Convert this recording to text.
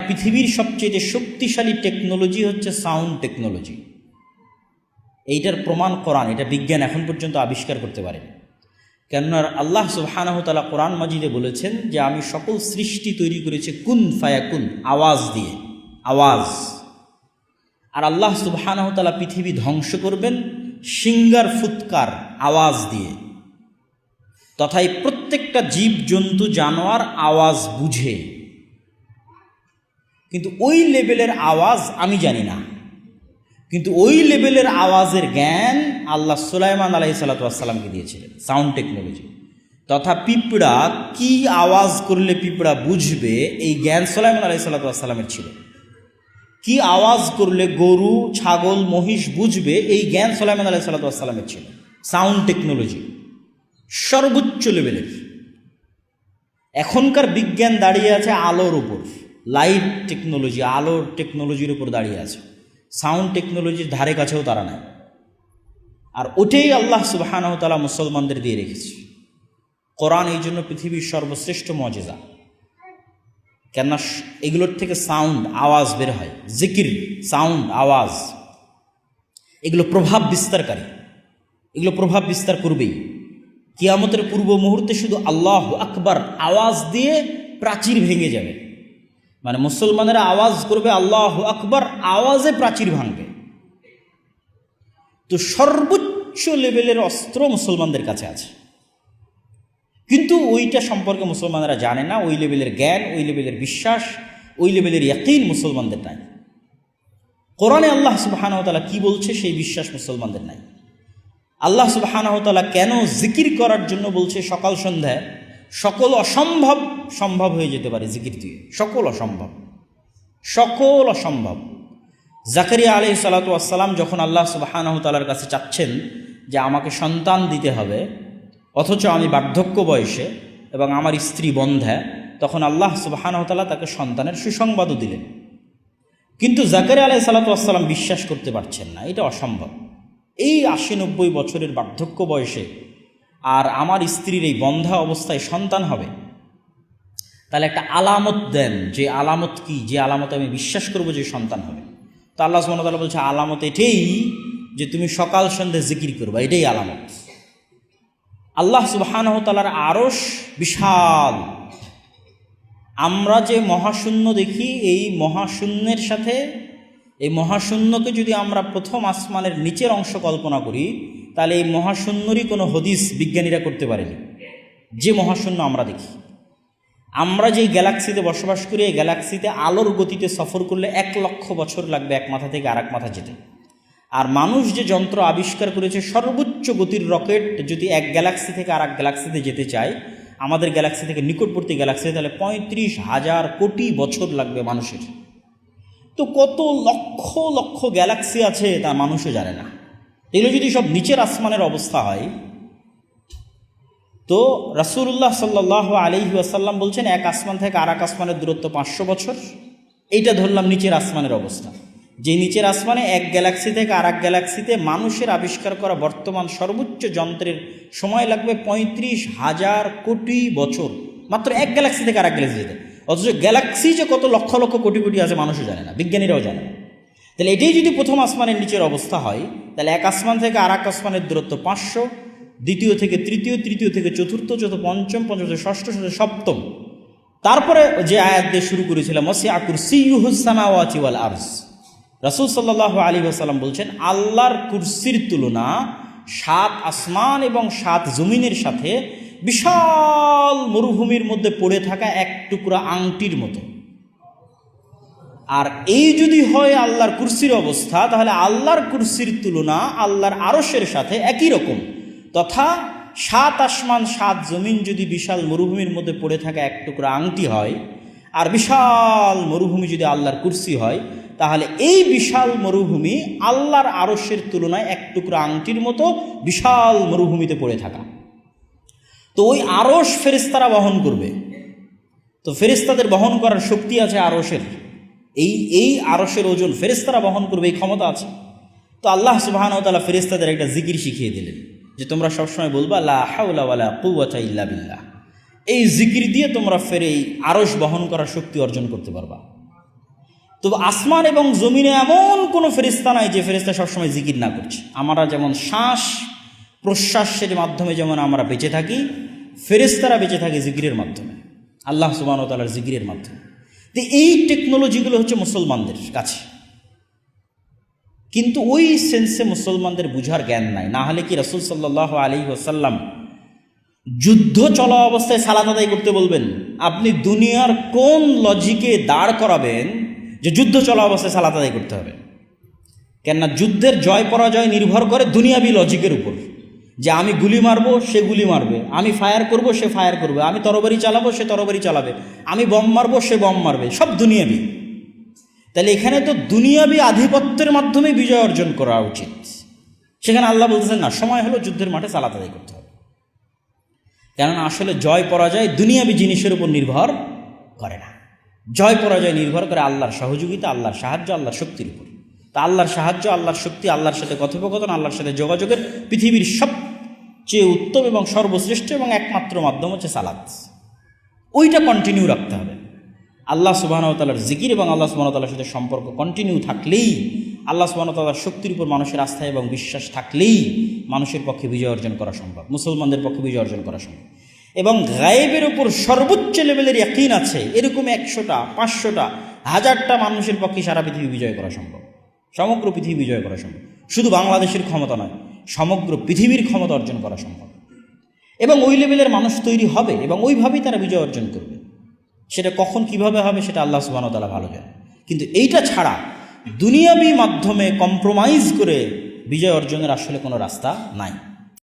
পৃথিবীর সবচেয়ে শক্তিশালী টেকনোলজি হচ্ছে সাউন্ড টেকনোলজি এইটার প্রমাণ কোরআন, এটা বিজ্ঞান এখন পর্যন্ত আবিষ্কার করতে পারেনি। কেননা আল্লাহ সুবহানাহ তালা কোরআন মাজিদে বলেছেন যে, আমি সকল সৃষ্টি তৈরি করেছি কুন ফায়াকুন আওয়াজ দিয়ে, আওয়াজ। আর আল্লাহ সুবহানাহ তালা পৃথিবী ধ্বংস করবেন সিঙ্গার ফুৎকার, আওয়াজ দিয়ে। তথা এই প্রত্যেকটা জীব জন্তু জানোয়ার আওয়াজ বুঝে। কিন্তু ওই লেভেলের আওয়াজ আমি জানি না। কিন্তু ওই লেভেলের আওয়াজের জ্ঞান আল্লাহ সুলাইমান আলাই সাল্লাতামকে দিয়েছিলেন, সাউন্ড টেকনোলজি। তথা পিঁপড়া কি আওয়াজ করলে পিঁপড়া বুঝবে, এই জ্ঞান সুলাইমান আলাই সাল্লাতামের ছিল। কি আওয়াজ করলে গরু, ছাগল, মহিষ বুঝবে, এই জ্ঞান সুলাইমান আলাই সাল্লাতামের ছিল। সাউন্ড টেকনোলজি, সর্বোচ্চ লেভেলের। এখনকার বিজ্ঞান দাঁড়িয়ে আছে আলোর উপর। লাইট টেকনোলজি, আলোর টেকনোলজির উপর দাঁড়িয়ে আছে। সাউন্ড টেকনোলজির ধারে কাছেও তারা নাই। আর ওটাই আল্লাহ সুবাহানাহ তালা মুসলমানদের দিয়ে রেখেছে। কোরআন এই জন্য পৃথিবীর সর্বশ্রেষ্ঠ মজেজা। কেননা এগুলোর থেকে সাউন্ড, আওয়াজ বের হয়। জিকির, সাউন্ড, আওয়াজ। এগুলো প্রভাব বিস্তারকারী। এগুলো প্রভাব বিস্তার করবেই। কিয়ামতের পূর্ব মুহূর্তে শুধু আল্লাহ আকবার আওয়াজ দিয়ে প্রাচীর ভেঙে যাবে। মানে মুসলমানেরা আওয়াজ করবে, আল্লাহ আকবর আওয়াজে প্রাচীর ভাঙবে। তো সর্বোচ্চ লেভেলের অস্ত্র মুসলমানদের কাছে আছে। কিন্তু ওইটা সম্পর্কে মুসলমানেরা জানে না, ওই লেভেলের জ্ঞান, ওই লেভেলের বিশ্বাস, ওই লেভেলের ইয়াকিন মুসলমানদের নাই। কোরআনে আল্লাহ সুবাহানহতালা কি বলছে সেই বিশ্বাস মুসলমানদের নাই। আল্লাহ সুবাহানহতালা কেন জিকির করার জন্য বলছে সকাল সন্ধ্যায়? সকল অসম্ভব সম্ভব হয়ে যেতে পারে জিকির দিয়ে। সকল অসম্ভব। সকল অসম্ভব। জাকারিয়া আলি সালাতাম যখন আল্লাহ সুবাহানহতালার কাছে চাচ্ছেন যে আমাকে সন্তান দিতে হবে, অথচ আমি বার্ধক্য বয়সে এবং আমার স্ত্রী বন্ধা, তখন আল্লাহ সুবাহানহতালা তাকে সন্তানের সুসংবাদও দিলেন। কিন্তু জাকারিয়া আলাই সালাতাম বিশ্বাস করতে পারছেন না, এটা অসম্ভব। এই আশি নব্বই বছরের বার্ধক্য বয়সে আর আমার স্ত্রীর এই বন্ধা অবস্থায় সন্তান হবে, তাহলে একটা আলামত দেন যে আলামত কি? যে আলামত আমি বিশ্বাস করব যে সন্তান হবে। তো আল্লাহ সুমতাল্লাহ বলছে, আলামত এটাই যে তুমি সকাল সন্ধ্যে জিকির করবা, এটাই আলামত। আল্লাহ সুবাহানহতালার আরস বিশাল। আমরা যে মহাশূন্য দেখি, এই মহাশূন্যের সাথে, এই মহাশূন্যকে যদি আমরা প্রথম আসমানের নিচের অংশ কল্পনা করি তাহলে এই মহাশূন্যরই কোনো হদিস বিজ্ঞানীরা করতে পারেনি। যে মহাশূন্য আমরা দেখি। আমরা যেই গ্যালাক্সিতে বসবাস করি, এই গ্যালাক্সিতে আলোর গতিতে সফর করলে এক লক্ষ বছর লাগবে এক মাথা থেকে আরেক মাথা যেতে। আর মানুষ যে যন্ত্র আবিষ্কার করেছে, সর্বোচ্চ গতির রকেট যদি এক গ্যালাক্সি থেকে আর এক গ্যালাক্সিতে যেতে চায়, আমাদের গ্যালাক্সি থেকে নিকটবর্তী গ্যালাক্সি তাহলে পঁয়ত্রিশ হাজার কোটি বছর লাগবে মানুষের। তো কত লক্ষ লক্ষ গ্যালাক্সি আছে তা মানুষও জানে না। এগুলো যদি সব নিচের আসমানের অবস্থা হয়, তো রাসুল্লাহ সাল্লাহ আলহি আসাল্লাম বলছেন, এক আসমান থেকে আর এক আসমানের দূরত্ব পাঁচশো বছর। এইটা ধরলাম নিচের আসমানের অবস্থা। যে নিচের আসমানে এক গ্যালাক্সি থেকে আর এক গ্যালাক্সিতে মানুষের আবিষ্কার করা বর্তমান সর্বোচ্চ যন্ত্রের সময় লাগবে পঁয়ত্রিশ হাজার কোটি বছর। মাত্র এক গ্যালাক্সি থেকে আর এক গ্যালাক্সি যেতে অথচ গ্যালাক্সি যে কত লক্ষ লক্ষ কোটি কোটি আছে, মানুষও জানে না, বিজ্ঞানীরাও জানে না। তাহলে এটাই যদি প্রথম আসমানের নিচের অবস্থা হয়, তাহলে এক আসমান থেকে আর এক আসমানের দূরত্ব পাঁচশো, দ্বিতীয় থেকে তৃতীয় তৃতীয় থেকে চতুর্থ চতুর্থ পঞ্চম পঞ্চম ষষ্ঠ ষষ্ঠ সপ্তম। তারপরে যে আয়াত দিয়ে শুরু করেছিলাম মসি আকুর সিউহুসামাওয়াচি ওয়াল আরস রাসুল সাল্লাহ আলী আসাল্লাম বলছেন, আল্লাহর কুরসির তুলনা সাত আসমান এবং সাত জমিনের সাথে বিশাল মরুভূমির মধ্যে পড়ে থাকা এক টুকরা আংটির মতো। আর এই যদি হয় আল্লাহর কুরসির অবস্থা, তাহলে আল্লাহর কুরসির তুলনা আল্লাহর আরসের সাথে একই রকম। তথা সাত আসমান, সাত জমিন যদি বিশাল মরুভূমির মধ্যে পড়ে থাকা এক টুকরা আংটি হয়, আর বিশাল মরুভূমি যদি আল্লাহর কুরসি হয়, তাহলে এই বিশাল মরুভূমি আল্লাহর আরসের তুলনায় এক টুকরা আংটির মতো বিশাল মরুভূমিতে পড়ে থাকা। তো ওই আরস ফেরেস্তারা বহন করবে। তো ফেরেস্তাদের বহন করার শক্তি আছে আরসের এই এই আরসের ওজন ফেরেস্তারা বহন করবে, এই ক্ষমতা আছে। তো আল্লাহ সুবাহান তালা ফেরেস্তাদের একটা জিকির শিখিয়ে দিলেন, যে তোমরা সবসময় বলবা, লা ইল্লা বিল্লাহ। এই জিকির দিয়ে তোমরা ফের এই আরস বহন করার শক্তি অর্জন করতে পারবা। তবে আসমান এবং জমিনে এমন কোনো ফেরিস্তা নাই যে ফেরিস্তা সবসময় জিকির না করছে। আমরা যেমন শ্বাস প্রশ্বাসের মাধ্যমে যেমন আমরা বেঁচে থাকি ফেরেস্তারা বেঁচে থাকে জিকিরের মাধ্যমে, আল্লাহ সুবাহ তালার জিকিরের মাধ্যমে। তো এই টেকনোলজিগুলো হচ্ছে মুসলমানদের কাছে। কিন্তু ওই সেন্সে মুসলমানদের বুঝার জ্ঞান নাই। না হলে কি রসুল সাল্লাহ আলী ওসাল্লাম যুদ্ধ চলা অবস্থায় সালাত আদায় করতে বলবেন? আপনি দুনিয়ার কোন লজিকে দাঁড় করাবেন যে যুদ্ধ চলা অবস্থায় সালাত আদায় করতে হবে? কেননা যুদ্ধের জয় পরাজয় নির্ভর করে দুনিয়াবি লজিকের উপর। যে আমি গুলি মারবো, সে গুলি মারবে। আমি ফায়ার করব, সে ফায়ার করবে। আমি তরবারি চালাবো, সে তরবারি চালাবে। আমি বম মারবো, সে বম মারবে। সব দুনিয়াবি। তাহলে এখানে তো দুনিয়াবি আধিপত্যের মাধ্যমে বিজয় অর্জন করা উচিত। সেখানে আল্লাহ বলতেছেন, না, সময় হলো যুদ্ধের মাঠে আদায় করতে হবে। কেননা আসলে জয় পরাজয় দুনিয়াবি জিনিসের উপর নির্ভর করে না। জয় পরাজয় নির্ভর করে আল্লাহর সহযোগিতা, আল্লাহর সাহায্য, আল্লাহর শক্তির উপর। তা আল্লাহর সাহায্য, আল্লাহর শক্তি, আল্লাহর সাথে কথোপকথন, আল্লাহর সাথে যোগাযোগের পৃথিবীর সবচেয়ে উত্তম এবং সর্বশ্রেষ্ঠ এবং একমাত্র মাধ্যম হচ্ছে সালাত। ওইটা কন্টিনিউ রাখতে হবে। আল্লাহ সুবাহতালার জিকির এবং আল্লাহ সুবাহতালার সাথে সম্পর্ক কন্টিনিউ থাকলেই, আল্লাহ সুবাহতালার শক্তির উপর মানুষের আস্থা এবং বিশ্বাস থাকলেই মানুষের পক্ষে বিজয় অর্জন করা সম্ভব, মুসলমানদের পক্ষে বিজয় অর্জন করা সম্ভব। এবং গায়েবের উপর সর্বোচ্চ লেভেলের একইন আছে, এরকম একশোটা, পাঁচশোটা, হাজারটা মানুষের পক্ষে সারা পৃথিবী বিজয় করা সম্ভব, সমগ্র পৃথিবী বিজয় করা সম্ভব। শুধু বাংলাদেশের ক্ষমতা নয় সমগ্র পৃথিবীর ক্ষমতা অর্জন করা সম্ভব। এবং ওই লেভেলের মানুষ তৈরি হবে এবং ওইভাবেই তারা বিজয় অর্জন করবে। সেটা কখন কীভাবে হবে সেটা আল্লাহ সুবাহতালা ভালো জানে। কিন্তু এইটা ছাড়া দুনিয়াবি মাধ্যমে কম্প্রোমাইজ করে বিজয় অর্জনের আসলে কোনো রাস্তা নাই।